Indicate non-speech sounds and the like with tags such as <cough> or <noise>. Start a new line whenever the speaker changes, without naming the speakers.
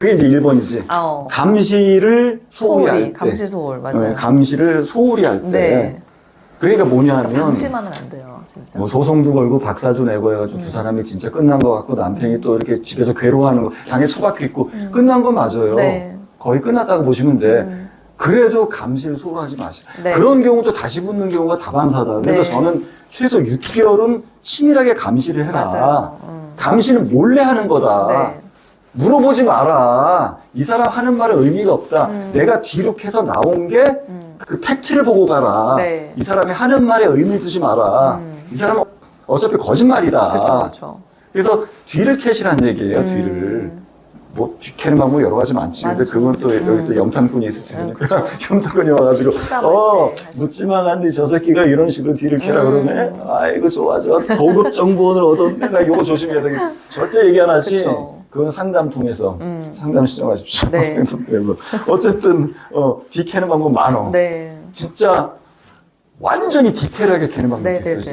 그게 이제 1번이지.
아, 어.
감시를 소홀히 할
소홀히,
때.
감시 소홀, 맞아요.
네, 감시를 소홀히 할 때.
네.
그러니까 뭐냐 하면
그러니까 방심하면 안 돼요, 진짜.
뭐 소송도 걸고 박사도 내고 해가지고
음.
두 사람이 진짜 끝난 것 같고 남편이 또 이렇게 집에서 괴로워하는 거 당에 처박혀 있고
음.
끝난 건 맞아요.
네.
거의 끝났다고 보시면 돼.
음.
그래도 감시를 소홀하지 마시.
네.
그런 경우도 다시 붙는 경우가 다반사다. 그래서
네.
저는 최소 6개월은 치밀하게 감시를 해라.
음.
감시는 몰래 하는 거다.
네.
물어보지 마라. 이 사람 하는 말에 의미가 없다.
음.
내가 뒤로 캐서 나온 게
음.
그 팩트를 보고 가라.
네.
이 사람이 하는 말에 의미 두지 마라.
음.
이 사람은 어차피 거짓말이다.
그렇죠, 그렇죠.
그래서 뒤를 캐시란 얘기예요.
음.
뒤를. 뭐 뒤캐는 방법 여러 가지 많지. 근데. 그건 또 여기 또
음.
염탐꾼이 있으시니까
음, 그쵸. <laughs>
염탐꾼이 와가지고
어때 하시고.
묻지마간데 저 새끼가 이런 식으로 뒤를 캐라
음.
그러네. 아이고 좋아 좋아. 고급 정보원을 얻었네. 나 이거 조심해야 돼. 절대 얘기 안 하지.
그쵸.
그건 상담 통해서
음.
상담 신청하십시오.
네. <laughs>
그래서 어쨌든 어, 뒤 캐는 방법 많어.
네.
진짜 완전히 디테일하게 캐는 방법이
네,
있어요.
네,
진짜